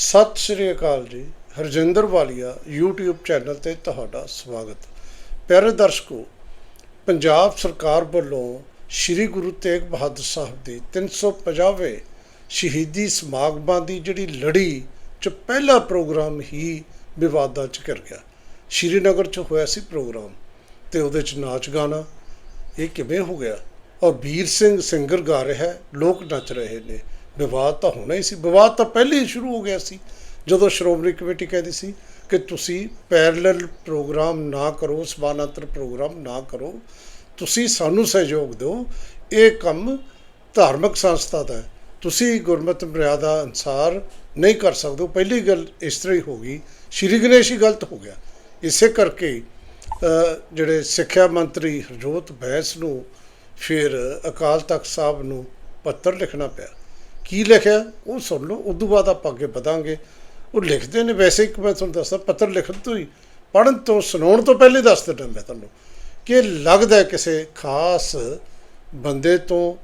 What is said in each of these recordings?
ਸਤਿ ਸ਼੍ਰੀ ਅਕਾਲ ਜੀ, ਹਰਜਿੰਦਰ ਵਾਲੀਆ, YouTube channel ਤੇ ਤੁਹਾਡਾ ਸਵਾਗਤ। ਪਿਆਰੇ ਦਰਸ਼ਕੋ, ਪੰਜਾਬ ਸਰਕਾਰ ਵੱਲੋਂ ਸ੍ਰੀ ਗੁਰੂ ਤੇਗ ਬਹਾਦਰ ਸਾਹਿਬ ਦੇ 350ਵੇਂ ਸ਼ਹੀਦੀ ਸਮਾਗਮਾਂ ਦੀ ਜਿਹੜੀ ਲੜੀ ਚ ਪਹਿਲਾ ਪ੍ਰੋਗਰਾਮ ਹੀ ਵਿਵਾਦਾਂ ਚ ਕਰ ਗਿਆ। ਸ਼੍ਰੀਨਗਰ ਚ ਹੋਇਆ ਸੀ ਪ੍ਰੋਗਰਾਮ ਤੇ ਉਹਦੇ ਚ ਨਾਚ ਗਾਣਾ, ਇਹ ਕਿਵੇਂ ਹੋ ਗਿਆ? ਔਰ ਵੀਰ ਸਿੰਘ ਸਿੰਗਰ ਗਾ ਰਿਹਾ, ਲੋਕ ਨੱਚ ਰਹੇ ਨੇ। ਵਿਵਾਦ ਤਾਂ ਹੋਣਾ ਹੀ ਸੀ। ਵਿਵਾਦ ਤਾਂ ਪਹਿਲੇ ਹੀ ਸ਼ੁਰੂ ਹੋ ਗਿਆ ਸੀ, ਜਦੋਂ ਸ਼੍ਰੋਮਣੀ ਕਮੇਟੀ ਕਹਿੰਦੀ ਸੀ ਕਿ ਤੁਸੀਂ ਪੈਰਲਲ ਪ੍ਰੋਗਰਾਮ ਨਾ ਕਰੋ, ਸਮਾਨਾਂਤਰ ਪ੍ਰੋਗਰਾਮ ਨਾ ਕਰੋ, ਤੁਸੀਂ ਸਾਨੂੰ ਸਹਿਯੋਗ ਦਿਓ। ਇਹ ਕੰਮ ਧਾਰਮਿਕ ਸੰਸਥਾ ਦਾ ਹੈ। ਤੁਸੀਂ ਗੁਰਮਤਿ ਮਰਿਆਦਾ ਅਨਸਾਰ ਨਹੀਂ ਕਰ ਸਕਦੇ ਪਹਿਲੀ ਗੱਲ ਇਸ ਤਰ੍ਹਾਂ ਹੀ ਹੋ ਗਈ। ਸ਼੍ਰੀ ਗਣੇਸ਼ ਹੀ ਗਲਤ ਹੋ ਗਿਆ। ਇਸੇ ਕਰਕੇ ਜਿਹੜੇ ਸਿੱਖਿਆ ਮੰਤਰੀ ਹਰਜੋਤ ਬੈਂਸ ਨੂੰ ਫਿਰ ਅਕਾਲ ਤਖਤ ਸਾਹਿਬ ਨੂੰ ਪੱਤਰ ਲਿਖਣਾ ਪਿਆ। ਕੀ ਲਿਖਿਆ? ਉਹ ਸੁਣ ਲਓ ਉਦੋਂ ਬਾਅਦ ਆਪਾਂ ਅੱਗੇ ਵਧਾਂਗੇ। ਉਹ ਲਿਖਦੇ ਨੇ ਵੈਸੇ ਇੱਕ ਮੈਂ ਤੁਹਾਨੂੰ ਦੱਸਦਾ, ਪੱਤਰ ਲਿਖਣ ਤੋਂ ਹੀ, ਪੜ੍ਹਨ ਤੋਂ, ਸੁਣਾਉਣ ਤੋਂ ਪਹਿਲੇ ਦੱਸ ਦਿੰਦਾ ਮੈਂ ਤੁਹਾਨੂੰ ਕਿ ਲੱਗਦਾ ਕਿਸੇ ਖਾਸ ਬੰਦੇ ਤੋਂ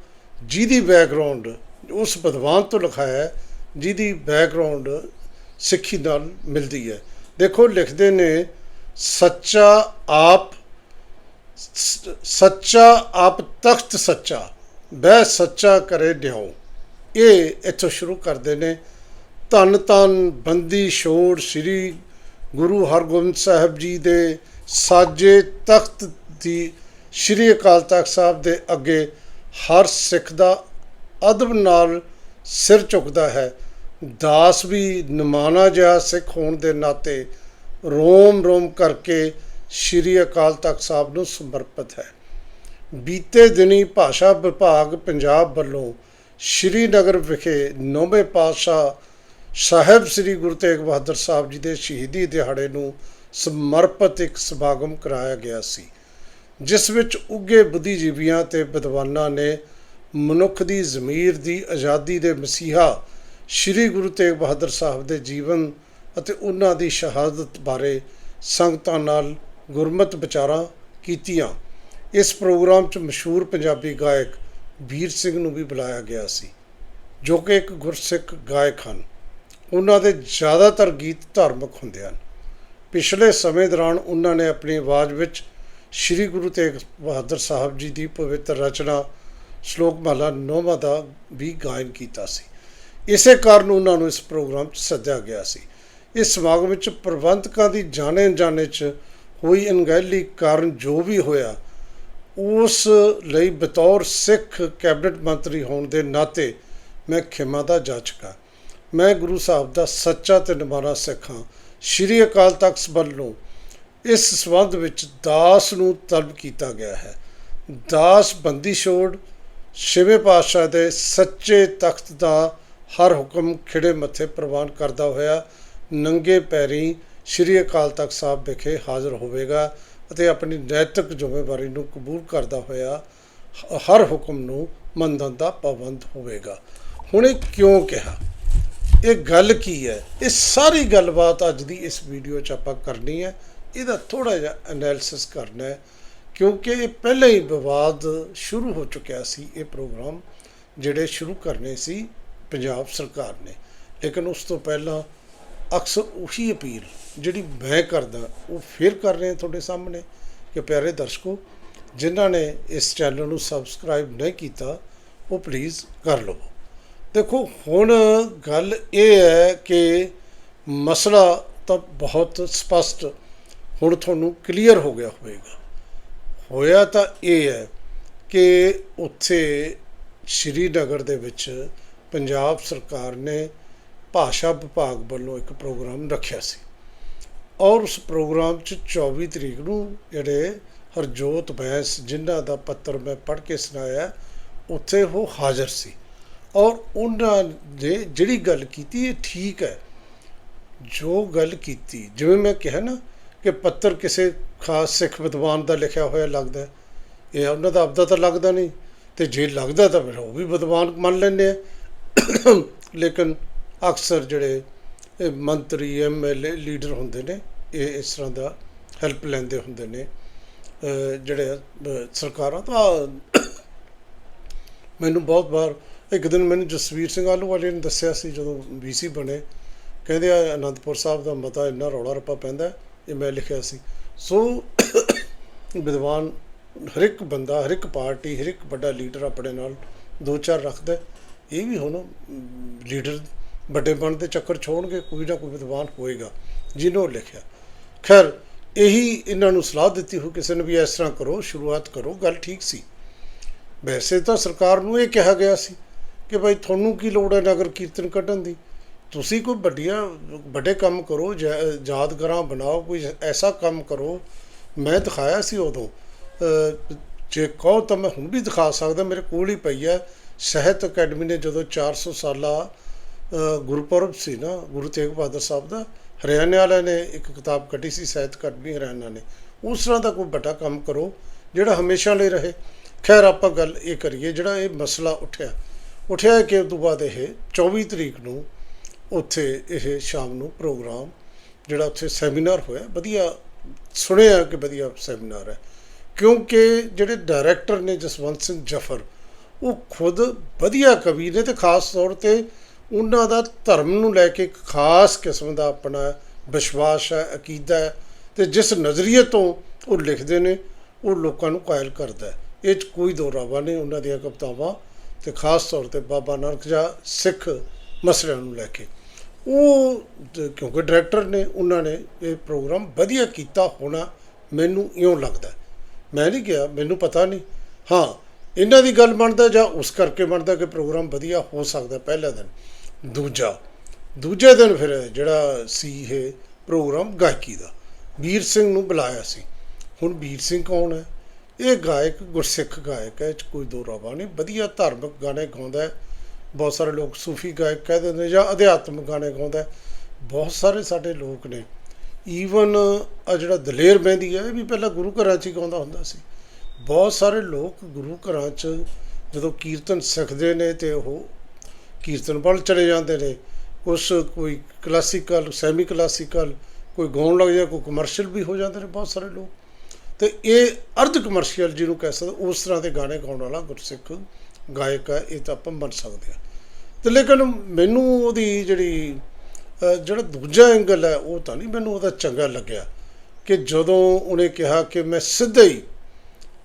ਜਿਹਦੀ ਬੈਕਗ੍ਰਾਉਂਡ ਉਸ ਵਿਦਵਾਨ ਤੋਂ ਲਿਖਾਇਆ ਜਿਹਦੀ ਬੈਕਗ੍ਰਾਉਂਡ ਸਿੱਖੀ ਨਾਲ ਮਿਲਦੀ ਹੈ। ਦੇਖੋ, ਲਿਖਦੇ ਨੇ, ਸੱਚਾ ਆਪ ਸੱਚਾ ਆਪ ਤਖਤ ਸੱਚਾ, ਬਹਿ ਸੱਚਾ ਕਰੇ ਨਿਆਉ ਇਹ ਇੱਥੋਂ ਸ਼ੁਰੂ ਕਰਦੇ ਨੇ। ਧੰਨ ਧੰਨ ਬੰਦੀ ਛੋੜ ਸ੍ਰੀ ਗੁਰੂ ਹਰਗੋਬਿੰਦ ਸਾਹਿਬ ਜੀ ਦੇ ਸਾਜੇ ਤਖਤ ਦੀ ਸ੍ਰੀ ਅਕਾਲ ਤਖਤ ਸਾਹਿਬ ਦੇ ਅੱਗੇ ਹਰ ਸਿੱਖ ਦਾ ਅਦਬ ਨਾਲ ਸਿਰ ਝੁਕਦਾ ਹੈ। ਦਾਸ ਵੀ ਨਿਮਾਣਾ ਜਿਹਾ ਸਿੱਖ ਹੋਣ ਦੇ ਨਾਤੇ ਰੋਮ ਰੋਮ ਕਰਕੇ ਸ੍ਰੀ ਅਕਾਲ ਤਖਤ ਸਾਹਿਬ ਨੂੰ ਸਮਰਪਿਤ ਹੈ। ਬੀਤੇ ਦਿਨੀ ਭਾਸ਼ਾ ਵਿਭਾਗ ਪੰਜਾਬ ਵੱਲੋਂ ਸ਼੍ਰੀਨਗਰ ਵਿਖੇ ਨੌਵੇਂ ਪਾਤਸ਼ਾਹ ਸਾਹਿਬ ਸ੍ਰੀ ਗੁਰੂ ਤੇਗ ਬਹਾਦਰ ਸਾਹਿਬ ਜੀ ਦੇ ਸ਼ਹੀਦੀ ਦਿਹਾੜੇ ਨੂੰ ਸਮਰਪਿਤ ਇੱਕ ਸਮਾਗਮ ਕਰਾਇਆ ਗਿਆ ਸੀ, ਜਿਸ ਵਿੱਚ ਉੱਗੇ ਬੁੱਧੀਜੀਵੀਆਂ ਤੇ ਵਿਦਵਾਨਾਂ ਨੇ ਮਨੁੱਖ ਦੀ ਜ਼ਮੀਰ ਦੀ ਆਜ਼ਾਦੀ ਦੇ ਮਸੀਹਾ ਸ੍ਰੀ ਗੁਰੂ ਤੇਗ ਬਹਾਦਰ ਸਾਹਿਬ ਦੇ ਜੀਵਨ ਅਤੇ ਉਹਨਾਂ ਦੀ ਸ਼ਹਾਦਤ ਬਾਰੇ ਸੰਗਤਾਂ ਨਾਲ ਗੁਰਮਤ ਵਿਚਾਰਾਂ ਕੀਤੀਆਂ। ਇਸ ਪ੍ਰੋਗਰਾਮ 'ਚ ਮਸ਼ਹੂਰ ਪੰਜਾਬੀ ਗਾਇਕ ਵੀਰ ਸਿੰਘ ਨੂੰ ਵੀ ਬੁਲਾਇਆ ਗਿਆ ਸੀ, ਜੋ ਕਿ ਇੱਕ ਗੁਰਸਿੱਖ ਗਾਇਕ ਹਨ। ਉਹਨਾਂ ਦੇ ਜ਼ਿਆਦਾਤਰ ਗੀਤ ਧਾਰਮਿਕ ਹੁੰਦੇ ਹਨ। ਪਿਛਲੇ ਸਮੇਂ ਦੌਰਾਨ ਉਹਨਾਂ ਨੇ ਆਪਣੀ ਆਵਾਜ਼ ਵਿੱਚ ਸ੍ਰੀ ਗੁਰੂ ਤੇਗ ਬਹਾਦਰ ਸਾਹਿਬ ਜੀ ਦੀ ਪਵਿੱਤਰ ਰਚਨਾ ਸ਼ਲੋਕ ਮਹਲਾ ਨੌਵਾਂ ਦਾ ਵੀ ਗਾਇਨ ਕੀਤਾ ਸੀ। ਇਸੇ ਕਾਰਨ ਉਹਨਾਂ ਨੂੰ ਇਸ ਪ੍ਰੋਗਰਾਮ 'ਚ ਸੱਦਿਆ ਗਿਆ ਸੀ। ਇਸ ਸਮਾਗਮ ਵਿੱਚ ਪ੍ਰਬੰਧਕਾਂ ਦੀ ਜਾਣੇ ਅਣਜਾਣੇ 'ਚ ਹੋਈ ਅਣਗਹਿਲੀ ਕਾਰਨ ਜੋ ਵੀ ਹੋਇਆ ਉਸ ਲਈ ਬਤੌਰ ਸਿੱਖ ਕੈਬਨਿਟ ਮੰਤਰੀ ਹੋਣ ਦੇ ਨਾਤੇ ਮੈਂ ਖਿਮਾ ਦਾ ਜਾਚਕਾ ਮੈਂ ਗੁਰੂ ਸਾਹਿਬ ਦਾ ਸੱਚਾ ਤੇ ਨਿਮਾਣਾ ਸਿੱਖ ਹਾਂ। ਸ਼੍ਰੀ ਅਕਾਲ ਤਖਤ ਵੱਲੋਂ ਇਸ ਸਬੰਧ ਵਿੱਚ ਦਾਸ ਨੂੰ ਤਲਬ ਕੀਤਾ ਗਿਆ ਹੈ। ਦਾਸ ਬੰਦੀ ਛੋੜ ਛੇਵੇਂ ਪਾਤਸ਼ਾਹ ਦੇ ਸੱਚੇ ਤਖਤ ਦਾ ਹਰ ਹੁਕਮ ਖਿੜੇ ਮੱਥੇ ਪ੍ਰਵਾਨ ਕਰਦਾ ਹੋਇਆ ਨੰਗੇ ਪੈਰੀ ਸ਼੍ਰੀ ਅਕਾਲ ਤਖਤ ਸਾਹਿਬ ਵਿਖੇ ਹਾਜ਼ਰ ਹੋਵੇਗਾ। ਅਤੇ ਆਪਣੀ ਨੈਤਿਕ ਜ਼ਿੰਮੇਵਾਰੀ ਨੂੰ ਕਬੂਲ ਕਰਦਾ ਹੋਇਆ ਹ- ਹਰ ਹੁਕਮ ਨੂੰ ਮੰਨਣ ਦਾ ਪਾਬੰਦ ਹੋਵੇਗਾ। ਹੁਣ ਇਹ ਕਿਉਂ ਕਿਹਾ? ਇਹ ਗੱਲ ਕੀ ਹੈ? ਇਹ ਸਾਰੀ ਗੱਲਬਾਤ ਅੱਜ ਦੀ ਇਸ ਵੀਡੀਓ 'ਚ ਆਪਾਂ ਕਰਨੀ ਹੈ। ਇਹਦਾ ਥੋੜਾ ਜਿਹਾ ਐਨਾਲਿਸਿਸ ਕਰਨਾ ਹੈ, ਕਿਉਂਕਿ ਇਹ ਪਹਿਲਾਂ ਹੀ ਵਿਵਾਦ ਸ਼ੁਰੂ ਹੋ ਚੁੱਕਿਆ ਸੀ ਇਹ ਪ੍ਰੋਗਰਾਮ, ਜਿਹੜੇ ਸ਼ੁਰੂ ਕਰਨੇ ਸੀ ਪੰਜਾਬ ਸਰਕਾਰ ਨੇ। ਲੇਕਿਨ ਉਸ ਤੋਂ ਪਹਿਲਾਂ ਅਕਸਰ ਉਹੀ ਅਪੀਲ ਜਿਹੜੀ ਮੈਂ ਕਰਦਾ, ਉਹ ਫਿਰ ਕਰ ਰਹੇ ਤੁਹਾਡੇ ਸਾਹਮਣੇ ਕਿ ਪਿਆਰੇ ਦਰਸ਼ਕੋ, ਜਿਨ੍ਹਾਂ ਨੇ ਇਸ ਚੈਨਲ ਨੂੰ ਸਬਸਕ੍ਰਾਈਬ ਨਹੀਂ ਕੀਤਾ, ਉਹ ਪਲੀਜ਼ ਕਰ ਲਵੋ। ਦੇਖੋ, ਹੁਣ ਗੱਲ ਇਹ ਹੈ ਕਿ ਮਸਲਾ ਤਾਂ ਬਹੁਤ ਸਪਸ਼ਟ ਹੁਣ ਤੁਹਾਨੂੰ ਕਲੀਅਰ ਹੋ ਗਿਆ ਹੋਵੇਗਾ। ਹੋਇਆ ਤਾਂ ਇਹ ਹੈ ਕਿ ਉੱਥੇ ਸ਼੍ਰੀਨਗਰ ਦੇ ਵਿੱਚ ਪੰਜਾਬ ਸਰਕਾਰ ਨੇ ਭਾਸ਼ਾ ਵਿਭਾਗ ਵੱਲੋਂ ਇੱਕ ਪ੍ਰੋਗਰਾਮ ਰੱਖਿਆ ਸੀ। ਔਰ ਉਸ ਪ੍ਰੋਗਰਾਮ 'ਚ 24 ਤਰੀਕ ਨੂੰ ਜਿਹੜੇ ਹਰਜੋਤ ਬੈਂਸ ਜਿਨ੍ਹਾਂ ਦਾ ਪੱਤਰ ਮੈਂ ਪੜ੍ਹ ਕੇ ਸੁਣਾਇਆ, ਉੱਥੇ ਉਹ ਹਾਜ਼ਰ ਸੀ। ਔਰ ਉਹਨਾਂ ਨੇ ਜਿਹੜੀ ਗੱਲ ਕੀਤੀ, ਇਹ ਠੀਕ ਹੈ। ਜੋ ਗੱਲ ਕੀਤੀ, ਜਿਵੇਂ ਮੈਂ ਕਿਹਾ ਨਾ ਕਿ ਪੱਤਰ ਕਿਸੇ ਖਾਸ ਸਿੱਖ ਵਿਦਵਾਨ ਦਾ ਲਿਖਿਆ ਹੋਇਆ ਲੱਗਦਾ ਇਹ ਉਹਨਾਂ ਦਾ ਆਪਦਾ ਤਾਂ ਲੱਗਦਾ ਨਹੀਂ, ਤੇ ਜੇ ਲੱਗਦਾ ਤਾਂ ਫਿਰ ਉਹ ਵੀ ਵਿਦਵਾਨ ਮੰਨ ਲੈਂਦੇ ਆ। ਲੇਕਿਨ ਅਕਸਰ ਜਿਹੜੇ, ਇਹ ਮੰਤਰੀ ਐਮਐਲਏ ਲੀਡਰ ਹੁੰਦੇ ਨੇ, ਇਹ ਇਸ ਤਰ੍ਹਾਂ ਦਾ ਹੈਲਪ ਲੈਂਦੇ ਹੁੰਦੇ ਨੇ। ਜਿਹੜੇ ਸਰਕਾਰਾਂ ਤਾਂ ਮੈਨੂੰ ਬਹੁਤ ਵਾਰ, ਇੱਕ ਦਿਨ ਮੈਨੂੰ ਜਸਵੀਰ ਸਿੰਘ ਆਲੂਵਾਲੇ ਨੇ ਦੱਸਿਆ ਸੀ, ਜਦੋਂ ਵੀਸੀ ਬਣੇ, ਕਹਿੰਦੇ ਆ, ਅਨੰਦਪੁਰ ਸਾਹਿਬ ਦਾ ਮਤਾ ਇੰਨਾ ਰੌਲਾ ਰੱਪਾ ਪੈਂਦਾ, ਇਹ ਮੈਂ ਲਿਖਿਆ ਸੀ। ਸੋ, ਵਿਦਵਾਨ, ਹਰ ਇੱਕ ਬੰਦਾ, ਹਰ ਇੱਕ ਪਾਰਟੀ, ਹਰ ਇੱਕ ਵੱਡਾ ਲੀਡਰ ਆਪਣੇ ਨਾਲ ਦੋ ਚਾਰ ਰੱਖਦਾ, ਇਹ ਵੀ ਹੁਣ ਲੀਡਰ ਵੱਡੇ ਬਣ ਦੇ ਚੱਕਰ ਛੋੜਨਗੇ ਕੋਈ ਨਾ ਕੋਈ ਵਿਦਵਾਨ ਹੋਏਗਾ ਜਿਹਨੂੰ ਉਹ ਲਿਖਿਆ। ਖੈਰ ਇਹੀ ਇਹਨਾਂ ਨੂੰ ਸਲਾਹ ਦਿੱਤੀ ਹੋ ਕਿਸੇ ਨੇ ਵੀ ਇਸ ਤਰ੍ਹਾਂ ਕਰੋ ਸ਼ੁਰੂਆਤ ਕਰੋ ਗੱਲ ਠੀਕ ਸੀ। ਵੈਸੇ ਤਾਂ ਸਰਕਾਰ ਨੂੰ ਇਹ ਕਿਹਾ ਗਿਆ ਸੀ ਕਿ ਭਾਈ ਤੁਹਾਨੂੰ ਕੀ ਲੋੜ ਹੈ ਨਗਰ ਕੀਰਤਨ ਕੱਢਣ ਦੀ? ਤੁਸੀਂ ਕੋਈ ਵੱਡੀਆਂ ਵੱਡੇ ਕੰਮ ਕਰੋ ਜਾ- ਯਾਦਗਾਰਾਂ ਬਣਾਓ ਕੋਈ ਐਸਾ ਕੰਮ ਕਰੋ। ਮੈਂ ਦਿਖਾਇਆ ਸੀ ਉਦੋਂ। ਜੇ ਕਹੋ ਤਾਂ ਮੈਂ ਹੁਣ ਵੀ ਦਿਖਾ ਸਕਦਾ ਮੇਰੇ ਕੋਲ ਹੀ ਪਈ ਹੈ। ਸਾਹਿਤ ਅਕੈਡਮੀ ਨੇ ਜਦੋਂ 400 ਸਾਲਾ ਅਹ, ਗੁਰਪੁਰਬ ਸੀ ਨਾ, ਗੁਰੂ ਤੇਗ ਬਹਾਦਰ ਸਾਹਿਬ ਦਾ। ਹਰਿਆਣੇ ਵਾਲਿਆਂ ਨੇ ਇੱਕ ਕਿਤਾਬ ਕੱਢੀ ਸੀ, ਸਾਹਿਤ ਅਕੈਡਮੀ ਹਰਿਆਣਾ ਨੇ। ਉਸ ਤਰ੍ਹਾਂ ਦਾ ਕੋਈ ਵੱਡਾ ਕੰਮ ਕਰੋ, ਜਿਹੜਾ ਹਮੇਸ਼ਾ ਲਈ ਰਹੇ। ਖੈਰ, ਆਪਾਂ ਗੱਲ ਇਹ ਕਰੀਏ, ਜਿਹੜਾ ਇਹ ਮਸਲਾ ਉੱਠਿਆ। ਉੱਠਿਆ ਕਿ ਉਸ ਤੋਂ ਬਾਅਦ ਇਹ 24 ਤਰੀਕ ਨੂੰ ਉੱਥੇ ਇਹ ਸ਼ਾਮ ਨੂੰ ਪ੍ਰੋਗਰਾਮ, ਜਿਹੜਾ ਉੱਥੇ ਸੈਮੀਨਾਰ ਹੋਇਆ। ਵਧੀਆ ਸੁਣਿਆ ਕਿ ਵਧੀਆ ਸੈਮੀਨਾਰ ਹੈ। ਕਿਉਂਕਿ ਜਿਹੜੇ ਡਾਇਰੈਕਟਰ ਨੇ ਜਸਵੰਤ ਸਿੰਘ ਜਫਰ, ਉਹ ਖੁਦ ਵਧੀਆ ਕਵੀ ਨੇ ਤੇ ਖਾਸ ਤੌਰ ਤੇ ਉਹਨਾਂ ਦਾ ਧਰਮ ਨੂੰ ਲੈ ਕੇ ਇੱਕ ਖਾਸ ਕਿਸਮ ਦਾ ਆਪਣਾ ਵਿਸ਼ਵਾਸ ਹੈ, ਅਕੀਦਾ ਹੈ ਤੇ ਜਿਸ ਨਜ਼ਰੀਏ ਤੋਂ ਉਹ ਲਿਖਦੇ ਨੇ, ਉਹ ਲੋਕਾਂ ਨੂੰ ਕਾਇਲ ਕਰਦਾ ਹੈ। ਇਹ 'ਚ ਕੋਈ ਦੋ ਨਹੀਂ ਉਹਨਾਂ ਦੀਆਂ ਕਵਿਤਾਵਾਂ ਤੇ ਖਾਸ ਤੌਰ ਤੇ ਬਾਬਾ ਨਾਨਕ ਜਾਂ ਸਿੱਖ ਮਸਲਿਆਂ ਨੂੰ ਲੈ ਕੇ। ਉਹ ਕਿਉਂਕਿ ਡਾਇਰੈਕਟਰ ਨੇ, ਉਹਨਾਂ ਨੇ ਇਹ ਪ੍ਰੋਗਰਾਮ ਵਧੀਆ ਕੀਤਾ ਹੋਣਾ ਮੈਨੂੰ ਇਉਂ ਲੱਗਦਾ ਮੈਂ ਨਹੀਂ ਗਿਆ ਮੈਨੂੰ ਪਤਾ ਨਹੀਂ। ਹਾਂ, ਇਹਨਾਂ ਦੀ ਗੱਲ ਮੰਨਦਾ ਜਾਂ ਉਸ ਕਰਕੇ ਮੰਨਦਾ ਕਿ ਪ੍ਰੋਗਰਾਮ ਵਧੀਆ ਹੋ ਸਕਦਾ ਪਹਿਲਾ ਦਿਨ। ਦੂਜਾ, ਦੂਜੇ ਦਿਨ ਫਿਰ ਜਿਹੜਾ ਸੀ ਇਹ ਪ੍ਰੋਗਰਾਮ ਗਾਇਕੀ ਦਾ, ਵੀਰ ਸਿੰਘ ਨੂੰ ਬੁਲਾਇਆ ਸੀ। ਹੁਣ ਵੀਰ ਸਿੰਘ ਕੌਣ ਹੈ? ਇਹ ਗਾਇਕ ਗੁਰਸਿੱਖ ਗਾਇਕ ਹੈ, ਇਹ 'ਚ ਕੋਈ ਦੋ ਰਾਵਾ ਨਹੀਂ, ਵਧੀਆ ਧਾਰਮਿਕ ਗਾਣੇ ਗਾਉਂਦਾ ਹੈ। ਬਹੁਤ ਸਾਰੇ ਲੋਕ ਸੂਫੀ ਗਾਇਕ ਕਹਿ ਦਿੰਦੇ ਨੇ ਜਾਂ ਅਧਿਆਤਮਿਕ ਗਾਣੇ ਗਾਉਂਦਾ ਹੈ। ਬਹੁਤ ਸਾਰੇ ਸਾਡੇ ਲੋਕ ਨੇ। ਈਵਨ ਆ ਜਿਹੜਾ ਦਲੇਰ ਮਹਿੰਦੀ ਹੈ, ਇਹ ਵੀ ਪਹਿਲਾਂ ਗੁਰੂ ਘਰਾਂ 'ਚ ਹੀ ਗਾਉਂਦਾ ਹੁੰਦਾ ਸੀ। ਬਹੁਤ ਸਾਰੇ ਲੋਕ ਗੁਰੂ ਘਰਾਂ 'ਚ ਜਦੋਂ ਕੀਰਤਨ ਸਿੱਖਦੇ ਨੇ ਤੇ ਉਹ ਕੀਰਤਨ ਵੱਲ ਚਲੇ ਜਾਂਦੇ ਨੇ, ਉਸ ਕੋਈ ਕਲਾਸੀਕਲ ਸੈਮੀ ਕਲਾਸੀਕਲ ਕੋਈ ਗਾਉਣ ਲੱਗ ਜਾਂ ਕੋਈ ਕਮਰਸ਼ੀਅਲ ਵੀ ਹੋ ਜਾਂਦੇ ਨੇ ਬਹੁਤ ਸਾਰੇ ਲੋਕ। ਤੇ ਇਹ ਅਰਧ ਕਮਰਸ਼ੀਅਲ ਜਿਹਨੂੰ ਕਹਿ ਸਕਦੇ, ਉਸ ਤਰ੍ਹਾਂ ਦੇ ਗਾਣੇ ਗਾਉਣ ਵਾਲਾ ਗੁਰਸਿੱਖ ਗਾਇਕ ਹੈ, ਇਹ ਤਾਂ ਆਪਾਂ ਮੰਨ ਸਕਦੇ ਹਾਂ। ਤੇ ਲੇਕਿਨ ਮੈਨੂੰ ਉਹਦੀ ਜਿਹੜੀ ਜਿਹੜਾ ਦੂਜਾ ਐਂਗਲ ਹੈ, ਉਹ ਤਾਂ ਨਹੀਂ ਮੈਨੂੰ ਉਹਦਾ ਚੰਗਾ ਲੱਗਿਆ ਕਿ ਜਦੋਂ ਉਹਨੇ ਕਿਹਾ ਕਿ ਮੈਂ ਸਿੱਧਾ ਹੀ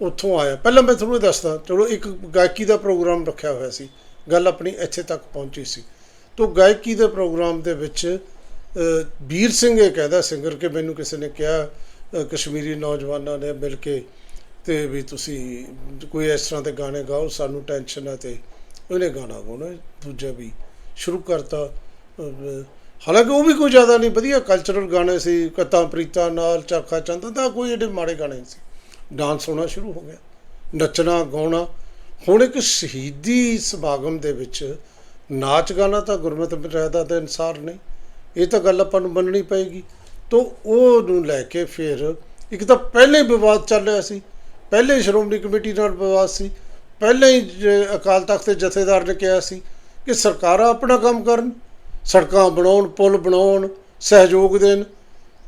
ਉੱਥੋਂ ਆਇਆ। ਪਹਿਲਾਂ ਮੈਂ ਤੁਹਾਨੂੰ ਇਹ ਦੱਸਦਾ, ਚਲੋ ਇੱਕ ਗਾਇਕੀ ਦਾ ਪ੍ਰੋਗਰਾਮ ਰੱਖਿਆ ਹੋਇਆ ਸੀ। ਗੱਲ ਆਪਣੀ ਇੱਥੇ ਤੱਕ ਪਹੁੰਚੀ ਸੀ। ਤੋਂ ਗਾਇਕੀ ਦੇ ਪ੍ਰੋਗਰਾਮ ਦੇ ਵਿੱਚ ਵੀਰ ਸਿੰਘ ਇਹ ਕਹਿੰਦਾ ਸਿੰਗਰ ਕਿ ਮੈਨੂੰ ਕਿਸੇ ਨੇ ਕਿਹਾ ਕਸ਼ਮੀਰੀ ਨੌਜਵਾਨਾਂ ਨੇ ਮਿਲ ਕੇ ਤੇ ਵੀ ਤੁਸੀਂ ਕੋਈ ਇਸ ਤਰ੍ਹਾਂ ਦੇ ਗਾਣੇ ਗਾਓ, ਸਾਨੂੰ ਟੈਨਸ਼ਨ ਹੈ ਤੇ ਉਹਨੇ ਗਾਣਾ ਗਾਉਣਾ। ਦੂਜਾ ਵੀ ਸ਼ੁਰੂ ਕਰਤਾ। ਹਾਲਾਂਕਿ ਉਹ ਵੀ ਕੋਈ ਜ਼ਿਆਦਾ ਨਹੀਂ, ਵਧੀਆ ਕਲਚਰਲ ਗਾਣੇ ਸੀ ਕਤਾਂ ਪ੍ਰੀਤਾਂ ਨਾਲ, ਚਾਖਾ ਚੰਦ ਦਾ ਕੋਈ ਏਡੇ ਮਾੜੇ ਗਾਣੇ ਨਹੀਂ ਸੀ। ਡਾਂਸ ਹੋਣਾ ਸ਼ੁਰੂ ਹੋ ਗਿਆ। ਨੱਚਣਾ, ਗਾਉਣਾ ਹੁਣ ਇੱਕ ਸ਼ਹੀਦੀ ਸਮਾਗਮ ਦੇ ਵਿੱਚ ਨਾਚ ਗਾਣਾ ਤਾਂ ਗੁਰਮਤਿ ਮਰਿਆਦਾ ਦੇ ਅਨਸਾਰ ਨਹੀਂ। ਇਹ ਤਾਂ ਗੱਲ ਆਪਾਂ ਨੂੰ ਮੰਨਣੀ ਪਏਗੀ। ਤੋਂ ਉਹ ਨੂੰ ਲੈ ਕੇ ਫਿਰ ਇੱਕ ਤਾਂ ਪਹਿਲੇ ਹੀ ਵਿਵਾਦ ਚੱਲ ਰਿਹਾ ਸੀ। ਪਹਿਲੇ ਹੀ ਸ਼੍ਰੋਮਣੀ ਕਮੇਟੀ ਨਾਲ ਵਿਵਾਦ ਸੀ। ਪਹਿਲੇ ਹੀ ਜ- ਅਕਾਲ ਤਖਤ ਦੇ ਜਥੇਦਾਰ ਨੇ ਕਿਹਾ ਸੀ ਕਿ ਸਰਕਾਰਾਂ ਆਪਣਾ ਕੰਮ ਕਰਨ, ਸੜਕਾਂ ਬਣਾਉਣ, ਪੁਲ ਬਣਾਉਣ, ਸਹਿਯੋਗ ਦੇਣ।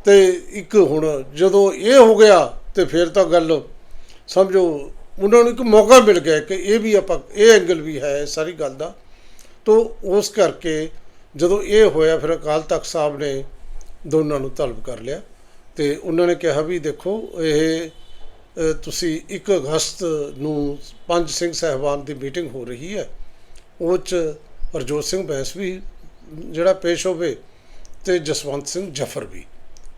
ਤੇ ਇੱਕ ਹੁਣ ਜਦੋਂ ਇਹ ਹੋ ਗਿਆ ਤੇ ਫਿਰ ਤਾਂ ਗੱਲ ਸਮਝੋ ਉਹਨਾਂ ਨੂੰ ਇੱਕ ਮੌਕਾ ਮਿਲ ਗਿਆ ਕਿ ਇਹ ਵੀ ਆਪਾਂ, ਇਹ ਐਂਗਲ ਵੀ ਹੈ ਇਸ ਸਾਰੀ ਗੱਲ ਦਾ। ਤੋਂ ਉਸ ਕਰਕੇ ਜਦੋਂ ਇਹ ਹੋਇਆ, ਫਿਰ ਅਕਾਲ ਤਖਤ ਸਾਹਿਬ ਨੇ ਦੋਨਾਂ ਨੂੰ ਤਲਬ ਕਰ ਲਿਆ ਤੇ ਉਹਨਾਂ ਨੇ ਕਿਹਾ ਵੀ ਦੇਖੋ, ਇਹ ਤੁਸੀਂ 1 ਅਗਸਤ ਨੂੰ ਪੰਜ ਸਿੰਘ ਸਹਿਬਾਨ ਦੀ ਮੀਟਿੰਗ ਹੋ ਰਹੀ ਹੈ। ਉਹ 'ਚ ਹਰਜੋਤ ਸਿੰਘ ਬੈਂਸ ਵੀ ਜਿਹੜਾ ਪੇਸ਼ ਹੋਵੇ ਤੇ ਜਸਵੰਤ ਸਿੰਘ ਜਫਰ ਵੀ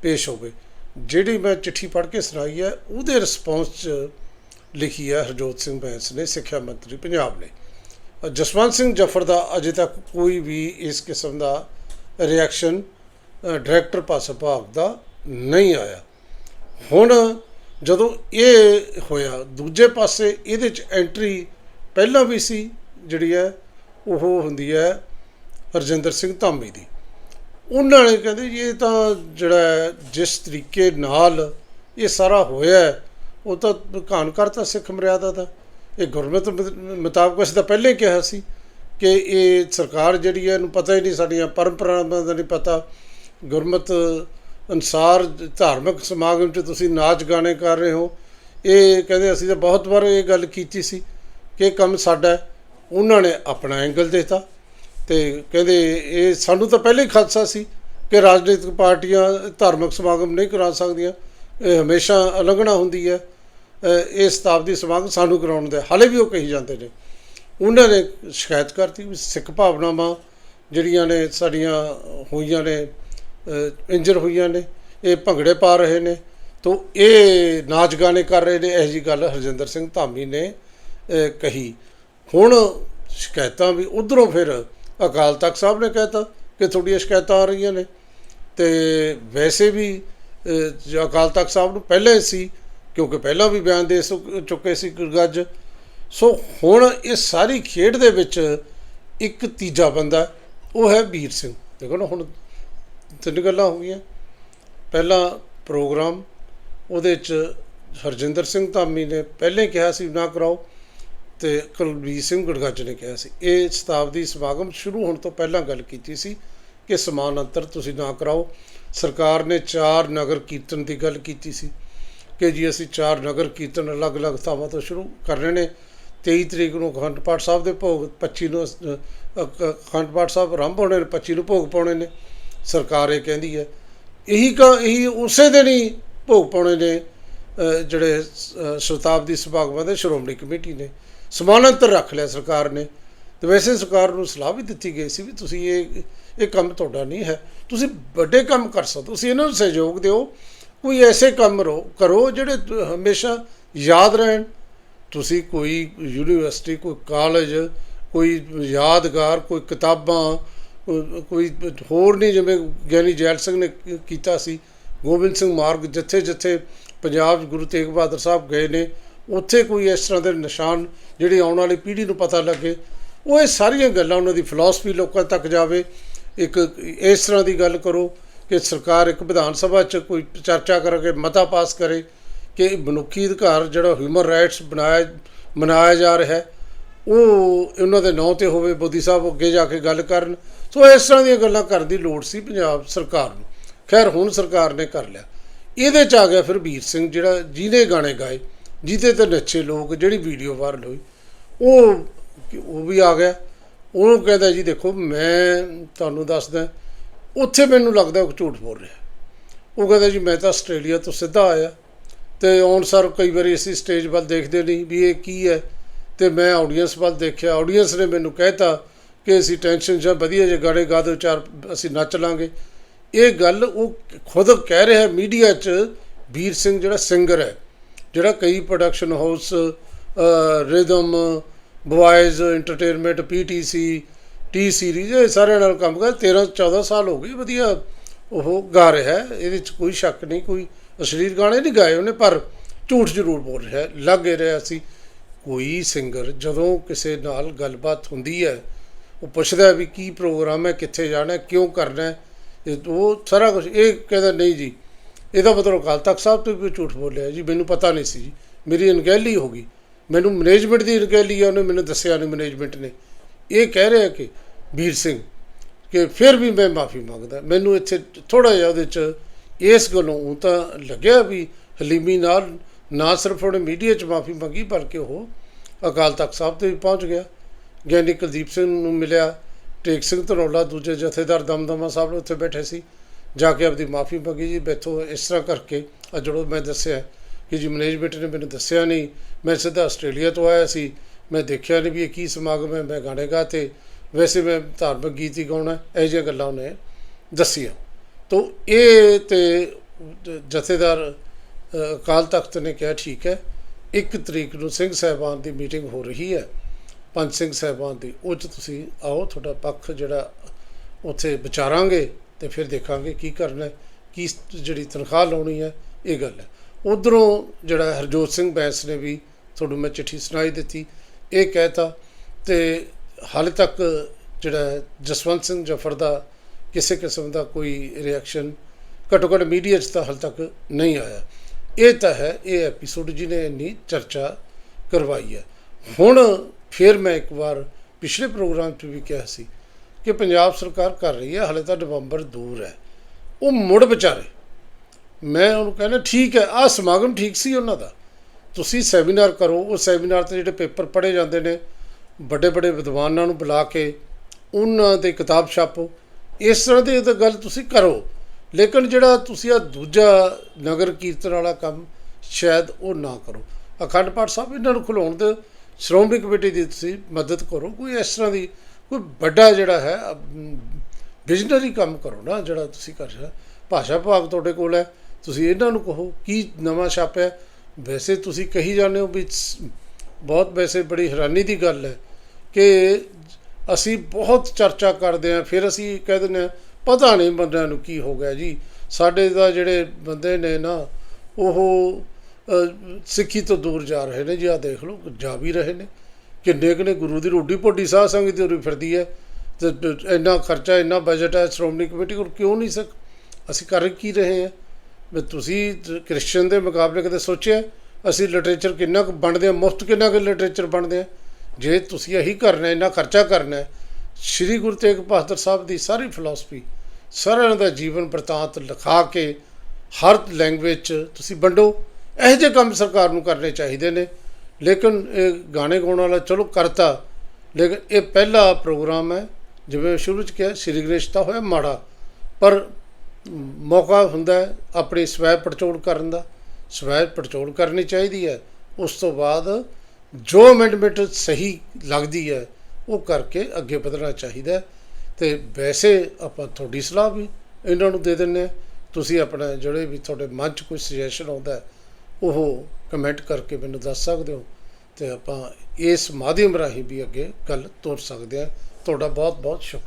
ਪੇਸ਼ ਹੋਵੇ। ਜਿਹੜੀ ਮੈਂ ਚਿੱਠੀ ਪੜ੍ਹ ਕੇ ਸੁਣਾਈ ਹੈ, ਉਹਦੇ ਰਿਸਪੌਂਸ 'ਚ ਲਿਖੀ ਹੈ ਹਰਜੋਤ ਸਿੰਘ ਬੈਂਸ ਨੇ, ਸਿੱਖਿਆ ਮੰਤਰੀ ਪੰਜਾਬ ਨੇ। ਜਸਵੰਤ ਸਿੰਘ ਜਫਰ ਦਾ ਅਜੇ ਤੱਕ ਕੋਈ ਵੀ ਇਸ ਕਿਸਮ ਦਾ ਰਿਐਕਸ਼ਨ ਡਾਇਰੈਕਟਰ ਪਾਸ ਭਾਗ ਦਾ ਨਹੀਂ ਆਇਆ। ਹੁਣ ਜਦੋਂ ਇਹ ਹੋਇਆ, ਦੂਜੇ ਪਾਸੇ ਇਹਦੇ ਚ ਐਂਟਰੀ ਪਹਿਲਾਂ ਵੀ ਸੀ, ਜਿਹੜੀ ਹੈ, ਉਹ ਹੁੰਦੀ ਹੈ ਹਰਜਿੰਦਰ ਸਿੰਘ ਧਾਮੀ ਦੀ। ਉਹਨਾਂ ਨੇ ਕਹਿੰਦੇ ਜੀ, ਇਹ ਤਾਂ ਜਿਹੜਾ ਜਿਸ ਤਰੀਕੇ ਨਾਲ ਇਹ ਸਾਰਾ ਹੋਇਆ ਉਹ ਤਾਂ ਘਾਣ ਕਰਤਾ ਸਿੱਖ ਮਰਿਆਦਾ ਦਾ। ਇਹ ਗੁਰਮਤ ਮੁਤਾਬਕ ਅਸੀਂ ਤਾਂ ਪਹਿਲੇ ਹੀ ਕਿਹਾ ਸੀ ਕਿ ਇਹ ਸਰਕਾਰ ਜਿਹੜੀ ਹੈ ਇਹਨੂੰ ਪਤਾ ਹੀ ਨਹੀਂ, ਸਾਡੀਆਂ ਪਰੰਪਰਾਵਾਂ ਦਾ ਨਹੀਂ ਪਤਾ। ਗੁਰਮਤ ਅਨਸਾਰ ਧਾਰਮਿਕ ਸਮਾਗਮ 'ਚ ਤੁਸੀਂ ਨਾਚ ਗਾਣੇ ਕਰ ਰਹੇ ਹੋ। ਇਹ ਕਹਿੰਦੇ ਅਸੀਂ ਤਾਂ ਬਹੁਤ ਵਾਰ ਇਹ ਗੱਲ ਕੀਤੀ ਸੀ ਕਿ ਇਹ ਕੰਮ ਸਾਡਾ ਉਹਨਾਂ ਨੇ ਆਪਣਾ ਐਂਗਲ ਦਿੱਤਾ ਤੇ ਕਹਿੰਦੇ ਇਹ ਸਾਨੂੰ ਤਾਂ ਪਹਿਲੇ ਹੀ ਖਾਦਸਾ ਸੀ ਕਿ ਰਾਜਨੀਤਿਕ ਪਾਰਟੀਆਂ ਧਾਰਮਿਕ ਸਮਾਗਮ ਨਹੀਂ ਕਰਾ ਸਕਦੀਆਂ। ਇਹ ਹਮੇਸ਼ਾ ਉਲੰਘਣਾ ਹੁੰਦੀ ਹੈ। ਅ, ਇਹ ਸ਼ਤਾਬਦੀ ਸਮਾਗਮ ਸਾਨੂੰ ਕਰਾਉਣ ਦੇ ਹਾਲੇ ਵੀ ਉਹ ਕਹੀ ਜਾਂਦੇ ਨੇ। ਉਹਨਾਂ ਨੇ ਸ਼ਿਕਾਇਤ ਕਰਤੀ ਵੀ ਸਿੱਖ ਭਾਵਨਾਵਾਂ ਜਿਹੜੀਆਂ ਨੇ ਸਾਡੀਆਂ ਹੋਈਆਂ ਨੇ ਇੰਜਰ ਹੋਈਆਂ ਨੇ ਇਹ ਭੰਗੜੇ ਪਾ ਰਹੇ ਨੇ। ਤੋ ਇਹ ਨਾਚ ਗਾਣੇ ਕਰ ਰਹੇ ਨੇ ਇਹੋ ਜੀ ਗੱਲ ਹਰਜਿੰਦਰ ਸਿੰਘ ਧਾਮੀ ਨੇ ਕਹੀ। ਹੁਣ ਸ਼ਿਕਾਇਤਾਂ ਵੀ ਉਧਰੋਂ ਫਿਰ ਅਕਾਲ ਤਖਤ ਸਾਹਿਬ ਨੇ ਕਹਿਤਾ ਕਿ ਤੁਹਾਡੀਆਂ ਸ਼ਿਕਾਇਤਾਂ ਆ ਰਹੀਆਂ ਨੇ। ਤੇ ਵੈਸੇ ਵੀ ਜੋ ਅਕਾਲ ਤਖਤ ਸਾਹਿਬ ਨੂੰ ਪਹਿਲਾਂ ਹੀ ਸੀ ਕਿਉਂਕਿ ਪਹਿਲਾਂ ਵੀ ਬਿਆਨ ਦੇ ਸੁ- ਚੁੱਕੇ ਸੀ ਗੱਜ। ਸੋ ਹੁਣ ਇਹ ਸਾਰੀ ਖੇਡ ਦੇ ਵਿੱਚ ਇੱਕ ਤੀਜਾ ਬੰਦਾ ਉਹ ਹੈ ਵੀਰ ਸਿੰਘ। ਦੇਖੋ ਨਾ ਹੁਣ ਤਿੰਨ ਗੱਲਾਂ ਹੋ ਗਈਆਂ। ਪਹਿਲਾ ਪ੍ਰੋਗਰਾਮ, ਉਹਦੇ ਚ ਹਰਜਿੰਦਰ ਸਿੰਘ ਧਾਮੀ ਨੇ ਪਹਿਲੇ ਕਿਹਾ ਸੀ, ਨਾ ਕਰਾਓ। ਤੇ ਕੁਲਬੀਰ ਸਿੰਘ ਗੁਰਗੱਜ ਨੇ ਕਿਹਾ ਸੀ। ਇਹ ਸ਼ਤਾਬਦੀ ਸਮਾਗਮ ਸ਼ੁਰੂ ਹੋਣ ਤੋਂ ਪਹਿਲਾਂ ਗੱਲ ਕੀਤੀ ਸੀ ਕਿ ਸਮਾਨ ਅੰਤਰ ਤੁਸੀਂ ਨਾ ਕਰਾਓ। ਸਰਕਾਰ ਨੇ ਚਾਰ ਨਗਰ ਕੀਰਤਨ ਦੀ ਗੱਲ ਕੀਤੀ ਸੀ। ਕਿ ਜੀ ਅਸੀਂ ਚਾਰ ਨਗਰ ਕੀਰਤਨ ਅਲੱਗ-ਅਲੱਗ ਥਾਵਾਂ ਤੋਂ ਸ਼ੁਰੂ ਕਰ ਰਹੇ ਨੇ। 23 ਤਰੀਕ ਨੂੰ ਅਖੰਡ ਪਾਠ ਸਾਹਿਬ ਦੇ ਭੋਗ 25 ਨੂੰ ਅਖੰਡ ਪਾਠ ਸਾਹਿਬ ਆਰੰਭ ਹੋਣੇ ਨੇ 25 ਨੂੰ ਭੋਗ ਪਾਉਣੇ ਨੇ। ਸਰਕਾਰ ਇਹ ਕਹਿੰਦੀ ਹੈ। ਇਹੀ ਕਾ ਇਹੀ ਉਸੇ ਦਿਨ ਹੀ ਭੋਗ ਪਾਉਣੇ ਨੇ ਜਿਹੜੇ ਸ਼ਤਾਬਦੀ ਸਮਾਗਮਾਂ ਦੇ ਸ਼੍ਰੋਮਣੀ ਕਮੇਟੀ ਨੇ। ਸਮਾਨਾਂਤਰ ਰੱਖ ਲਿਆ ਸਰਕਾਰ ਨੇ। ਤੇ ਵੈਸੇ ਸਰਕਾਰ ਨੂੰ ਸਲਾਹ ਵੀ ਦਿੱਤੀ ਗਈ ਸੀ ਵੀ ਤੁਸੀਂ ਇਹ ਇਹ ਕੰਮ ਤੁਹਾਡਾ ਨਹੀਂ ਹੈ। ਤੁਸੀਂ ਵੱਡੇ ਕੰਮ ਕਰ ਸਕਦੇ ਤੁਸੀਂ ਇਹਨਾਂ ਨੂੰ ਸਹਿਯੋਗ ਦਿਓ। ਕੋਈ ਐਸੇ ਕੰਮ ਰੋ, ਕਰੋ ਜਿਹੜੇ ਹਮੇਸ਼ਾ ਯਾਦ ਰਹਿਣ। ਤੁਸੀਂ ਕੋਈ ਯੂਨੀਵਰਸਿਟੀ, ਕੋਈ ਕਾਲਜ, ਕੋਈ ਯਾਦਗਾਰ, ਕੋਈ ਕਿਤਾਬਾਂ, ਕੋਈ- ਹੋਰ ਨਹੀਂ ਜਿਵੇਂ ਗਿਆਨੀ ਜੈਲ ਸਿੰਘ ਨੇ ਕੀਤਾ ਸੀ। ਗੋਬਿੰਦ ਸਿੰਘ ਮਾਰਗ ਜਿੱਥੇ ਜਿੱਥੇ ਪੰਜਾਬ 'ਚ ਗੁਰੂ ਤੇਗ ਬਹਾਦਰ ਸਾਹਿਬ ਗਏ ਨੇ, ਉੱਥੇ ਕੋਈ ਇਸ ਤਰ੍ਹਾਂ ਦੇ ਨਿਸ਼ਾਨ ਜਿਹੜੇ ਆਉਣ ਵਾਲੀ ਪੀੜ੍ਹੀ ਨੂੰ ਪਤਾ ਲੱਗੇ। ਉਹ ਇਹ ਸਾਰੀਆਂ ਗੱਲਾਂ ਉਹਨਾਂ ਦੀ ਫਿਲਾਸਫੀ ਲੋਕਾਂ ਤੱਕ ਜਾਵੇ। ਇੱਕ ਇਸ ਤਰ੍ਹਾਂ ਦੀ ਗੱਲ ਕਰੋ। ਕਿ ਸਰਕਾਰ ਇੱਕ ਵਿਧਾਨ ਸਭਾ 'ਚ ਕੋਈ ਚਰਚਾ ਕਰਕੇ ਮਤਾ ਪਾਸ ਕਰੇ ਕਿ ਮਨੁੱਖੀ ਅਧਿਕਾਰ ਜਿਹੜਾ ਹਿਊਮਨ ਰਾਈਟਸ ਬਣਾਇਆ, ਮਨਾਇਆ ਜਾ ਰਿਹਾ ਹੈ ਉਹ ਉਹਨਾਂ ਦੇ ਨਾਂ ਤੇ ਹੋਵੇ ਬੋਦੀ ਸਾਹਿਬ ਅੱਗੇ ਜਾ ਕੇ ਗੱਲ ਕਰਨ। ਸੋ ਇਸ ਤਰ੍ਹਾਂ ਦੀਆਂ ਗੱਲਾਂ ਕਰਨ ਦੀ ਲੋੜ ਸੀ ਪੰਜਾਬ ਸਰਕਾਰ ਨੂੰ। ਖੈਰ, ਹੁਣ ਸਰਕਾਰ ਨੇ ਕਰ ਲਿਆ। ਇਹਦੇ ਚ ਆ ਗਿਆ ਫਿਰ ਵੀਰ ਸਿੰਘ ਜਿਹੜਾ ਜਿਹਨੇ ਗਾਣੇ ਗਾਏ, ਜਿਹਦੇ ਤੇ ਨੱਚੇ ਲੋਕ, ਜਿਹੜੀ ਵੀਡੀਓ ਵਾਇਰਲ ਹੋਈ, ਉਹ ਉਹ ਵੀ ਆ ਗਿਆ। ਉਹਨੂੰ ਕਹਿੰਦਾ ਜੀ ਦੇਖੋ, ਮੈਂ ਤੁਹਾਨੂੰ ਦੱਸਦਾ ਉੱਥੇ ਮੈਨੂੰ ਲੱਗਦਾ ਉਹ ਝੂਠ ਬੋਲ ਰਿਹਾ। ਉਹ ਕਹਿੰਦਾ ਜੀ ਮੈਂ ਤਾਂ ਆਸਟ੍ਰੇਲੀਆ ਤੋਂ ਸਿੱਧਾ ਆਇਆ ਤੇ ਆਉਣ ਸਰ ਕਈ ਵਾਰੀ ਅਸੀਂ ਸਟੇਜ ਵੱਲ ਦੇਖਦੇ ਨਹੀਂ ਵੀ ਇਹ ਕੀ ਹੈ। ਤੇ ਮੈਂ ਆਡੀਅנס ਵੱਲ ਦੇਖਿਆ। ਆਡੀਅנס ਨੇ ਮੈਨੂੰ ਕਹਿਤਾ ਕਿ ਅਸੀਂ ਟੈਨਸ਼ਨ ਜਾਂ ਵਧੀਆ ਜੇ ਗਾੜੇ ਗਾ ਦੋ ਚਾਰ ਅਸੀਂ ਨੱਚ ਲਾਂਗੇ। ਇਹ ਗੱਲ ਉਹ ਖੁਦ ਕਹਿ ਰਿਹਾ ਮੀਡੀਆ 'ਚ, ਵੀਰ ਸਿੰਘ ਜਿਹੜਾ ਸਿੰਗਰ ਹੈ, ਜਿਹੜਾ ਕਈ production house rhythm boys entertainment PTC T series ਇਹ ਸਾਰਿਆਂ ਨਾਲ ਕੰਮ ਕਰ 13 14 ਸਾਲ ਹੋ ਗਏ, ਵਧੀਆ ਉਹ ਗਾ ਰਿਹਾ ਇਹਦੇ 'ਚ ਕੋਈ ਸ਼ੱਕ ਨਹੀਂ, ਕੋਈ ਅਸ਼ਲੀਲ ਗਾਣੇ ਨਹੀਂ ਗਾਏ ਉਹਨੇ, ਪਰ ਝੂਠ ਜ਼ਰੂਰ ਬੋਲ ਰਿਹਾ ਲੱਗ ਇਹ ਰਿਹਾ ਸੀ ਕੋਈ ਸਿੰਗਰ ਜਦੋਂ ਕਿਸੇ ਨਾਲ ਗੱਲਬਾਤ ਹੁੰਦੀ ਹੈ, ਉਹ ਪੁੱਛਦਾ ਵੀ ਕੀ ਪ੍ਰੋਗਰਾਮ ਹੈ, ਕਿੱਥੇ ਜਾਣਾ ਕਿਉਂ ਕਰਨਾ ਇਹ ਉਹ ਸਾਰਾ ਕੁਝ ਇਹ ਕਹਿੰਦਾ ਨਹੀਂ ਜੀ, ਇਹਦਾ ਮਤਲਬ ਅਕਾਲ ਤਖਤ ਸਾਹਿਬ ਤੋਂ ਵੀ ਝੂਠ ਬੋਲਿਆ ਜੀ, ਮੈਨੂੰ ਪਤਾ ਨਹੀਂ ਸੀ ਜੀ, ਮੇਰੀ ਅਣਗਹਿਲੀ ਹੋ ਗਈ, ਮੈਨੂੰ ਮੈਨੇਜਮੈਂਟ ਦੀ ਅਣਗਹਿਲੀ ਆ, ਉਹਨੇ ਮੈਨੂੰ ਦੱਸਿਆ ਨਹੀਂ ਮੈਨੇਜਮੈਂਟ ਨੇ, ਇਹ ਕਹਿ ਰਿਹਾ ਕਿ ਵੀਰ ਸਿੰਘ, ਕਿ ਫਿਰ ਵੀ ਮੈਂ ਮਾਫੀ ਮੰਗਦਾ। ਮੈਨੂੰ ਇੱਥੇ ਥੋੜਾ ਜਿਹਾ ਉਹਦੇ ਚ ਇਸ ਗੱਲੋਂ ਤਾਂ ਲੱਗਿਆ ਵੀ ਹਲੀਮੀ ਨਾਲ, ਨਾ ਸਿਰਫ ਉਹਨੇ ਮੀਡੀਆ 'ਚ ਮਾਫੀ ਮੰਗੀ, ਬਲਕਿ ਉਹ ਅਕਾਲ ਤਖਤ ਸਾਹਿਬ ਤੇ ਵੀ ਪਹੁੰਚ ਗਿਆ। ਗਿਆਨੀ ਕੁਲਦੀਪ ਸਿੰਘ ਨੂੰ ਮਿਲਿਆ। ਟੇਕ ਸਿੰਘ ਧਨੌਲਾ ਦੂਜੇ ਜਥੇਦਾਰ ਦਮਦਮਾ ਸਾਹਿਬ ਨੇ ਉੱਥੇ ਬੈਠੇ ਸੀ। ਜਾ ਕੇ ਆਪਦੀ ਮਾਫੀ ਮੰਗੀ ਜੀ। ਬੈਠੋ ਇਸ ਤਰ੍ਹਾਂ ਕਰਕੇ ਆ ਜਦੋਂ ਮੈਂ ਦੱਸਿਆ ਕਿ ਜੀ ਮੈਨੇਜਮੈਂਟ ਨੇ ਮੈਨੂੰ ਦੱਸਿਆ ਨਹੀਂ, ਮੈਂ ਸਿੱਧਾ ਆਸਟ੍ਰੇਲੀਆ ਤੋਂ ਆਇਆ ਸੀ। ਮੈਂ ਦੇਖਿਆ ਨਹੀਂ ਵੀ ਇਹ ਕੀ ਸਮਾਗਮ ਹੈ। ਮੈਂ ਗਾਣੇ ਗਾਤੇ ਵੈਸੇ ਮੈਂ ਧਾਰਮਿਕ ਗੀਤ ਹੀ ਗਾਉਣਾ, ਇਹ ਜਿਹੀਆਂ ਗੱਲਾਂ ਉਹਨੇ ਦੱਸੀਆਂ। ਤੋ ਇਹ ਤੇ ਜਥੇਦਾਰ ਅਕਾਲ ਤਖਤ ਨੇ ਕਿਹਾ, ਠੀਕ ਹੈ, ਇੱਕ ਤਰੀਕ ਨੂੰ ਸਿੰਘ ਸਾਹਿਬਾਨ ਦੀ ਮੀਟਿੰਗ ਹੋ ਰਹੀ ਹੈ। ਪੰਜ ਸਿੰਘ ਸਾਹਿਬਾਨ ਦੀ, ਉਹ 'ਚ ਤੁਸੀਂ ਆਓ, ਤੁਹਾਡਾ ਪੱਖ ਜਿਹੜਾ ਉੱਥੇ ਵਿਚਾਰਾਂਗੇ ਤੇ ਫਿਰ ਦੇਖਾਂਗੇ ਕੀ ਕਰਨਾ, ਕੀ ਜਿਹੜੀ ਤਨਖਾਹ ਲਾਉਣੀ ਹੈ, ਇਹ ਗੱਲ ਹੈ। ਉਧਰੋਂ ਜਿਹੜਾ ਹਰਜੋਤ ਸਿੰਘ ਬੈਂਸ ਨੇ ਵੀ ਤੁਹਾਨੂੰ ਮੈਂ ਚਿੱਠੀ ਸੁਣਾਈ ਦਿੱਤੀ, ਇਹ ਕਹਿਤਾ ਤੇ ਹਾਲੇ ਤੱਕ ਜਿਹੜਾ ਜਸਵੰਤ ਸਿੰਘ ਜਫਰ ਦਾ ਕਿਸੇ ਕਿਸਮ ਦਾ ਕੋਈ ਰਿਐਕਸ਼ਨ ਘੱਟੋ ਘੱਟ ਮੀਡੀਆ 'ਚ ਤਾਂ ਹਾਲੇ ਤੱਕ ਨਹੀਂ ਆਇਆ। ਇਹ ਤਾਂ ਹੈ, ਇਹ ਐਪੀਸੋਡ ਜਿਹਨੇ ਇੰਨੀ ਚਰਚਾ ਕਰਵਾਈ ਹੈ। ਹੁਣ ਫਿਰ ਮੈਂ ਇੱਕ ਵਾਰ ਪਿਛਲੇ ਪ੍ਰੋਗਰਾਮ 'ਚ ਵੀ ਕਿਹਾ ਸੀ ਕਿ ਪੰਜਾਬ ਸਰਕਾਰ ਕਰ ਰਹੀ ਹੈ, ਹਾਲੇ ਤਾਂ ਨਵੰਬਰ ਦੂਰ ਹੈ। ਉਹ ਮੁੜ ਵਿਚਾਰੇ, ਮੈਂ ਉਹਨੂੰ ਕਹਿੰਦਾ, ਠੀਕ ਹੈ, ਆਹ ਸਮਾਗਮ ਠੀਕ ਸੀ ਉਹਨਾਂ ਦਾ। ਤੁਸੀਂ ਸੈਮੀਨਾਰ ਕਰੋ। ਉਹ ਸੈਮੀਨਾਰ ਤੇ ਜਿਹੜੇ ਪੇਪਰ ਪੜ੍ਹੇ ਜਾਂਦੇ ਨੇ ਵੱਡੇ ਵੱਡੇ ਵਿਦਵਾਨਾਂ ਨੂੰ ਬੁਲਾ ਕੇ ਉਹਨਾਂ 'ਤੇ ਕਿਤਾਬ ਛਾਪੋ। ਇਸ ਤਰ੍ਹਾਂ ਦੀ ਤਾਂ ਗੱਲ ਤੁਸੀਂ ਕਰੋ। ਲੇਕਿਨ ਜਿਹੜਾ ਤੁਸੀਂ ਆ ਦੂਜਾ ਨਗਰ ਕੀਰਤਨ ਵਾਲਾ ਕੰਮ ਸ਼ਾਇਦ ਉਹ ਨਾ ਕਰੋ। ਅਖੰਡ ਪਾਠ ਸਾਹਿਬ ਇਹਨਾਂ ਨੂੰ ਖੁਲਾਉਣ ਦੇ ਸ਼੍ਰੋਮਣੀ ਕਮੇਟੀ ਦੀ ਤੁਸੀਂ ਮਦਦ ਕਰੋ। ਕੋਈ ਇਸ ਤਰ੍ਹਾਂ ਦੀ ਕੋਈ ਵੱਡਾ ਜਿਹੜਾ ਹੈ ਵਿਜ਼ਨਰੀ ਕੰਮ ਕਰੋ ਨਾ ਜਿਹੜਾ ਤੁਸੀਂ ਕਰ ਰਹੇ ਭਾਸ਼ਾ ਵਿਭਾਗ ਤੁਹਾਡੇ ਕੋਲ ਹੈ। ਤੁਸੀਂ ਇਹਨਾਂ ਨੂੰ ਕਹੋ ਕੀ ਨਵਾਂ ਛਾਪਿਆ। ਵੈਸੇ ਤੁਸੀਂ ਕਹੀ ਜਾਂਦੇ ਹੋ ਵੀ ਬਹੁਤ ਵੈਸੇ ਬੜੀ ਹੈਰਾਨੀ ਦੀ ਗੱਲ ਹੈ। ਕਿ ਅਸੀਂ ਬਹੁਤ ਚਰਚਾ ਕਰਦੇ ਹਾਂ, ਫਿਰ ਅਸੀਂ ਕਹਿ ਦਿੰਦੇ ਹਾਂ, ਪਤਾ ਨਹੀਂ ਬੰਦਿਆਂ ਨੂੰ ਕੀ ਹੋ ਗਿਆ ਜੀ। ਸਾਡੇ ਦਾ ਜਿਹੜੇ ਬੰਦੇ ਨੇ ਨਾ, ਉਹ ਸਿੱਖੀ ਤੋਂ ਦੂਰ ਜਾ ਰਹੇ ਨੇ ਜੀ। ਆ ਦੇਖ ਲਓ, ਜਾ ਵੀ ਰਹੇ ਨੇ। ਕਿੰਨੇ ਕੁ ਨੇ ਗੁਰੂ ਦੀ ਰੋਟੀ ਪੋਟੀ ਸਾਹ ਸੰਗਤ ਦੀ ਉਰੀ ਫਿਰਦੀ ਹੈ। ਤੇ ਇੰਨਾ ਖਰਚਾ, ਇੰਨਾ ਬਜਟ ਹੈ, ਸ਼੍ਰੋਮਣੀ ਕਮੇਟੀ ਕੋਲ ਕਿਉਂ ਨਹੀਂ ਸਕ ਅਸੀਂ ਕਰ ਕੀ ਰਹੇ ਹਾਂ? ਵੀ ਤੁਸੀਂ ਤ- ਕ੍ਰਿਸਚਨ ਦੇ ਮੁਕਾਬਲੇ ਕਦੇ ਸੋਚਿਆ? ਅਸੀਂ ਲਿਟਰੇਚਰ ਕਿੰਨਾ ਕੁ ਬਣਦੇ ਹਾਂ, ਮੁਫਤ ਕਿੰਨਾ ਕੁ ਲਿਟਰੇਚਰ ਬਣਦੇ ਹਾਂ? ਜੇ ਤੁਸੀਂ ਇਹੀ ਕਰਨਾ, ਇੰਨਾ ਖਰਚਾ ਕਰਨਾ, ਸ੍ਰੀ ਗੁਰੂ ਤੇਗ ਬਹਾਦਰ ਸਾਹਿਬ ਦੀ ਸਾਰੀ ਫਿਲਾਸਫੀ ਸਾਰਿਆਂ ਦਾ ਜੀਵਨ ਬਰਤਾਂਤ ਲਿਖਾ ਕੇ ਹਰ ਲੈਂਗੁਏਜ 'ਚ ਤੁਸੀਂ ਵੰਡੋ। ਇਹੋ ਜਿਹੇ ਕੰਮ ਸਰਕਾਰ ਨੂੰ ਕਰਨੇ ਚਾਹੀਦੇ ਨੇ। ਲੇਕਿਨ ਇਹ ਗਾਣੇ ਗਾਉਣ ਵਾਲਾ ਚਲੋ ਕਰਤਾ, ਲੇਕਿਨ ਇਹ ਪਹਿਲਾ ਪ੍ਰੋਗਰਾਮ ਹੈ। ਜਿਵੇਂ ਸ਼ੁਰੂ 'ਚ ਕਿਹਾ, ਸ੍ਰੀ ਗਣੇਸ਼ ਤਾਂ ਹੋਇਆ ਮਾੜਾ, ਪਰ ਮੌਕਾ ਹੁੰਦਾ ਹੈ ਆਪਣੀ ਸਵੈ ਪੜਚੋਲ ਕਰਨ ਦਾ। ਸਵੈ ਪੜਚੋਲ ਕਰਨੀ ਚਾਹੀਦੀ ਹੈ। ਉਸ ਤੋਂ ਬਾਅਦ ਜੋ ਅਮੈਂਡਮੈਂਟ ਸਹੀ ਲੱਗਦੀ ਹੈ, ਉਹ ਕਰਕੇ ਅੱਗੇ ਵਧਣਾ ਚਾਹੀਦਾ ਹੈ। ਤੇ ਵੈਸੇ ਆਪਾਂ ਤੁਹਾਡੀ ਸਲਾਹ ਵੀ ਇਹਨਾਂ ਨੂੰ ਦੇ ਦਿੰਨੇ ਹਾਂ। ਤੁਸੀਂ ਆਪਣਾ ਜਿਹੜੇ ਵੀ ਤੁਹਾਡੇ ਮਨ 'ਚ ਕੋਈ ਸੁਜੈਸ਼ਨ ਆਉਂਦਾ ਉਹ ਕਮੈਂਟ ਕਰਕੇ ਮੈਨੂੰ ਦੱਸ ਸਕਦੇ ਹੋ। ਤੇ ਆਪਾਂ ਇਸ ਮਾਧਿਅਮ ਰਾਹੀਂ ਵੀ ਅੱਗੇ ਗੱਲ ਤੋਰ ਸਕਦੇ ਹਾਂ। ਤੁਹਾਡਾ ਬਹੁਤ ਬਹੁਤ ਸ਼ੁਕਰੀਆ।